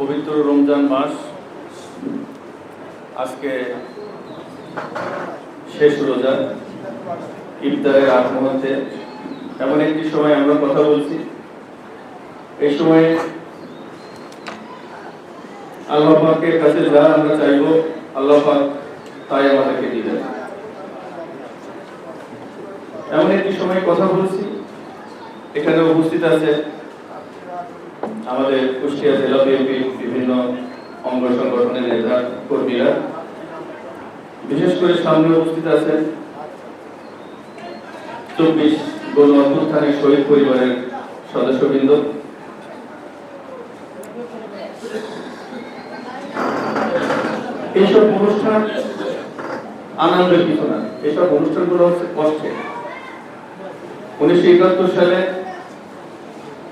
পবিত্র রমজান মাস। আজকে শেষ রোজা, ইফতারের আগ মুহূর্তে এমন একটি সময় আমরা কথা বলছি। এই সময়ে আল্লাহ পাকের কাছে যা আমরা চাইব, আল্লাহ পাক তাই আমাদেরকে দিবেন। এমন একটি সময় কথা বলছি। এখানে উপস্থিত আছে আমাদের কুষ্টিয়া জেলা বিএনপি বিভিন্ন অঙ্গ সংগঠনের নেতা কর্মীরা, বিশেষ করে সামনে উপস্থিত আছেন চব্বিশ গণ অভ্যুত্থানের শহীদ পরিবারের সদস্যবৃন্দ। এইসব অনুষ্ঠান আনন্দের কিছু না। এইসব অনুষ্ঠানগুলো হচ্ছে কষ্টের। উনিশশো সালে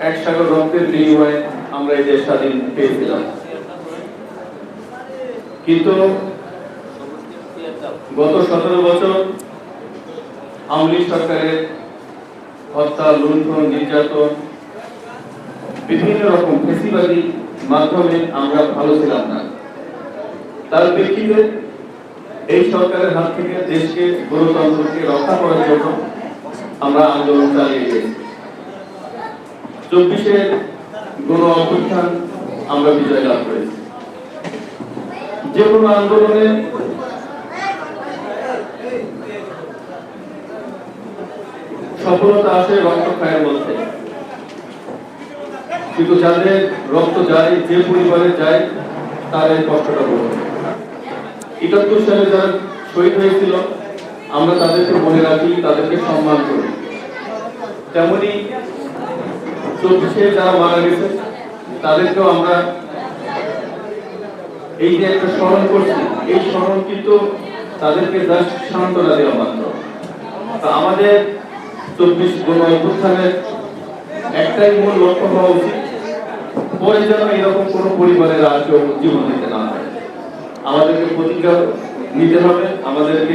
এক সাগর রক্তের বিনিময়ে আমরা এই দেশ স্বাধীন পেয়েছিলাম। কিন্তু গত সতেরো বছর আওয়ামী সরকারের হত্যা, লুণ্ঠন, নির্যাতন, বিভিন্ন রকম ফেসিবাদী মাধ্যমে আমরা ভালো ছিলাম না। তার প্রেক্ষিতে এই সরকারের হাত থেকে দেশকে গণতন্ত্রকে রক্ষা করার জন্য আমরা আন্দোলন চালিয়ে গেছি। চব্বিশে গণ অভ্যুত্থান আমরা বিজয় লাভ করেছি। যে কোনো আন্দোলনে সফলতা আসে রক্তক্ষয়ের মধ্যে। কিন্তু যাদের রক্ত যায়, যে পরিবারে যায় তার এই কষ্টটা বড়। একাত্তর সালে যারা শহীদ হয়েছিল, আমরা তাদেরকে মনে রাখি, তাদেরকে সম্মান করি। তেমনি চব্বিশে যারা মারা গেছে, তাদেরকেও আমরা এই যে একটা স্মরণ করছি, এই স্মরণ কিন্তু তাদেরকে জাস্ট সান্ত্বনা দেওয়া মাত্র। আমাদের চব্বিশ গণ অভ্যুত্থানের একটাই মূল লক্ষ্য হওয়া উচিত, পরে যেন এরকম কোনো পরিবারের আর কেউ জীবন দিতে না হয় আমাদেরকে প্রতিজ্ঞা নিতে হবে, আমাদেরকে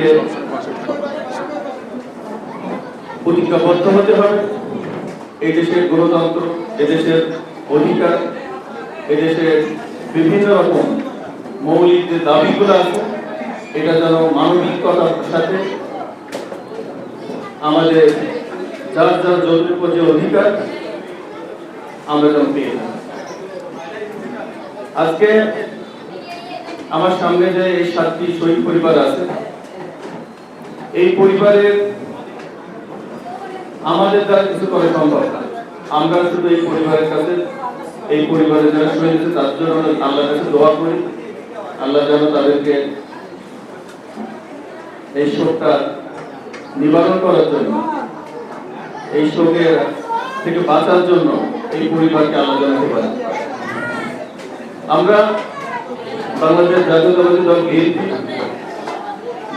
প্রতিজ্ঞাবদ্ধ হতে হবে। এই দেশের গণতন্ত্র, এদেশের অধিকার, এদেশের বিভিন্ন রকম মৌলিক যে দাবিগুলো আছে, এটা যেন মানবিকতার সাথে আমাদের যার যার যৌতুক যে অধিকার, আমরা যেন পেয়ে। আজকে আমার সামনে যে এই সাতটি শহীদ পরিবার আছে, এই পরিবারের আমাদের দ্বারা কিছু করা সম্ভব না। আমরা শুধু এই পরিবারের কাছে, এই পরিবারের যারা শহীদ তার জন্য আল্লাহর কাছে দোয়া করি। আল্লাহ যেন তাদেরকে এই শোকটা নিবারণ করার জন্য, এই শোকের থেকে বাঁচার জন্য এই পরিবারকে আল্লাহ জানাতে পারে আমরা বাংলাদেশ জাতীয়তাবাদী দল, বিএনপি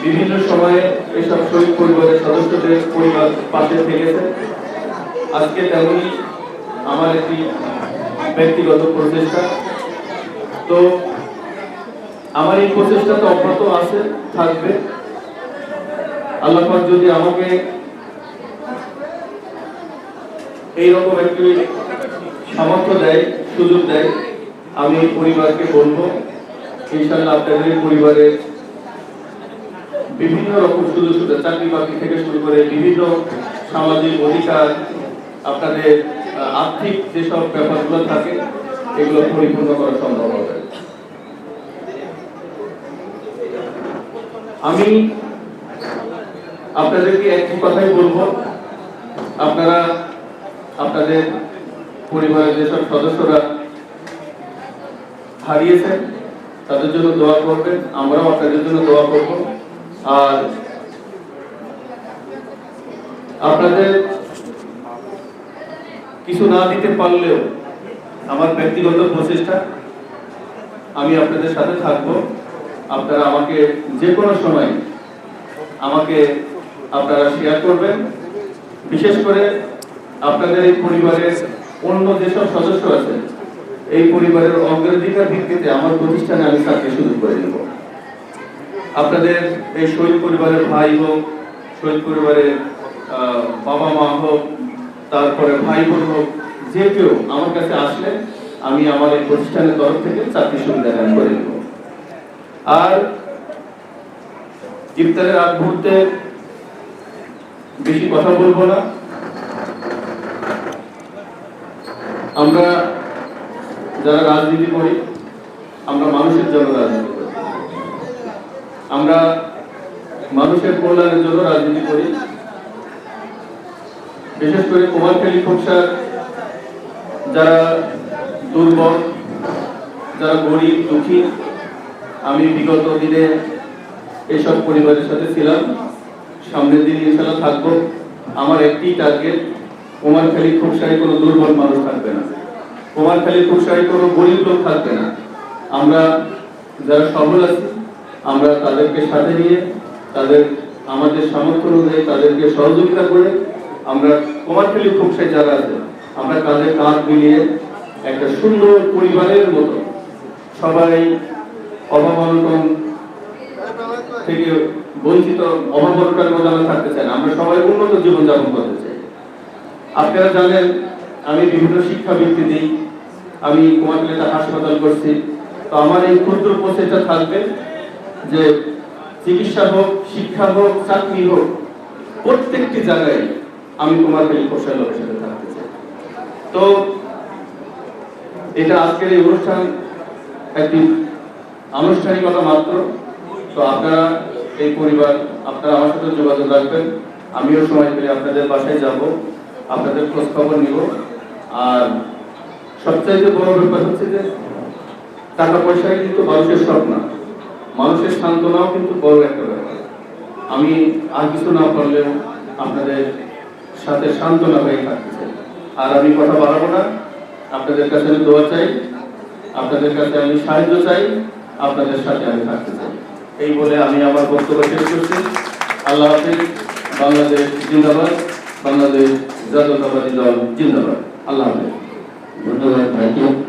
বিভিন্ন সময়ে এসব শহীদ পরিবারের সদস্যদের পরিবার পাশে থেকেছে। আজকে তেমনি আমার একটি ব্যক্তিগত প্রচেষ্টা। তো আমার এই প্রচেষ্টা তো অব্যাহত আছে, থাকবে। আল্লাহ যদি আমাকে এইরকম একটি সামর্থ্য দেয়, সুযোগ দেয়, আমি পরিবারকে বলব। ইনশাল্লাহ আপনাদের পরিবারের বিভিন্ন রকম সুযোগ সুবিধা, চাকরি বাকরি থেকে শুরু করে বিভিন্ন সামাজিক অধিকার, আপনাদের আর্থিক যেসব ব্যাপারগুলো থাকে, এগুলো পরিপূর্ণ করা সম্ভব হবে। আমি আপনাদেরকে একটি কথাই বলব। আপনারা, আপনাদের পরিবারের যেসব সদস্যরা হারিয়েছেন, তাদের জন্য দোয়া করবেন, আমরাও আপনাদের জন্য দোয়া করব। আর আপনাদের কিছু না দিতে পারলেও আমার ব্যক্তিগত প্রচেষ্টা, আমি আপনাদের সাথে থাকব। আপনারা আমাকে যে কোনো সময় আমাকে আপনারা শেয়ার করবেন। বিশেষ করে আপনাদের এই পরিবারের অন্য যেসব সদস্য আছে এই পরিবারের অগ্রাধিকার ভিত্তিতে আমার প্রতিষ্ঠানে আমি চাকরি শুরু করে দেব। আপনাদের এই শহীদ পরিবারের ভাই হোক, শহীদ পরিবারের বাবা মা হোক, তারপরে ভাই বোন হোক, যে কেউ আমার কাছে আসলে আমি আমার এই প্রতিষ্ঠানের তরফ থেকে চাকরি সুবিধা দান করে দেব। আর ইফতারের আগ মুহূর্তে বেশি কথা বলব না। আমরা যারা রাজনীতি করি, আমরা মানুষের জন্য রাজনীতি আমরা মানুষের কল্যাণের জন্য রাজনীতি করি। বিশেষ করে কুমারখালী খোকসার যারা দুর্বল, যারা গরিব, দুঃখী, আমি বিগত দিনে এইসব পরিবারের সাথে ছিলাম। সামনের দিন ইনশাল্লাহ থাকব। আমার একটি টার্গেট, কুমারখালী খোকসায় কোনো দুর্বল মানুষ থাকবে না। কুমারখালী খোকসায় কোনো গরিব লোক থাকবে না। আমরা যারা সফল আছি আমরা তাদেরকে সাথে নিয়ে, তাদের, আমাদের সামর্থ্য অনুযায়ী তাদেরকে সহযোগিতা করে আমরা কুমারখালী খোকসায় যারা আছে, আমরা তাদের কাঁধ মিলিয়ে একটা সুন্দর পরিবারের মতো সবাই অভাব অনটন থেকে বঞ্চিত অভাবনটার মধ্যে আমরা থাকতে চাই আমরা সবাই উন্নত জীবনযাপন করতে চাই। আপনারা জানেন, আমি বিভিন্ন শিক্ষাবৃত্তি দিই, আমি কুমারখালীতে হাসপাতাল করছি, তো আমার এই ক্ষুদ্র প্রচেষ্টা থাকবে যে চিকিৎসা হোক, শিক্ষা হোক, চাকরি হোক, প্রত্যেকটি জায়গায় আমি কোষাল লোকের সাথে থাকতে চাই। তো এটা আজকের এই অনুষ্ঠান একটি আনুষ্ঠানিকতা মাত্র। তো আপনারা এই পরিবার, আপনারা আমার সাথে যোগাযোগ রাখবেন। আমিও সময় পেলে আপনাদের বাসায় যাব, আপনাদের খোঁজ খবর নিব। আর সবচাইতে বড় ব্যাপার হচ্ছে যে টাকা পয়সাই কিন্তু মানুষের সব না মানুষের সান্ত্বনাও কিন্তু বড় একটা ব্যাপার। আমি আর কিছু না পারলেও আপনাদের সাথে সান্ত্বনা হয়ে থাকতে চাই। আর আমি কথা বাড়াবো না। আপনাদের কাছে আমি দোয়া চাই। আপনাদের কাছে আমি সাহায্য চাই। আপনাদের সাথে আমি থাকতে চাই। এই বলে আমি আমার বক্তব্য শেষ করছি। আল্লাহ হাফিজ, বাংলাদেশ জিন্দাবাদ, বাংলাদেশ জাতীয়তাবাদী দল জিন্দাবাদ। আল্লাহ হাফিজ। ধন্যবাদ, ভাইকে।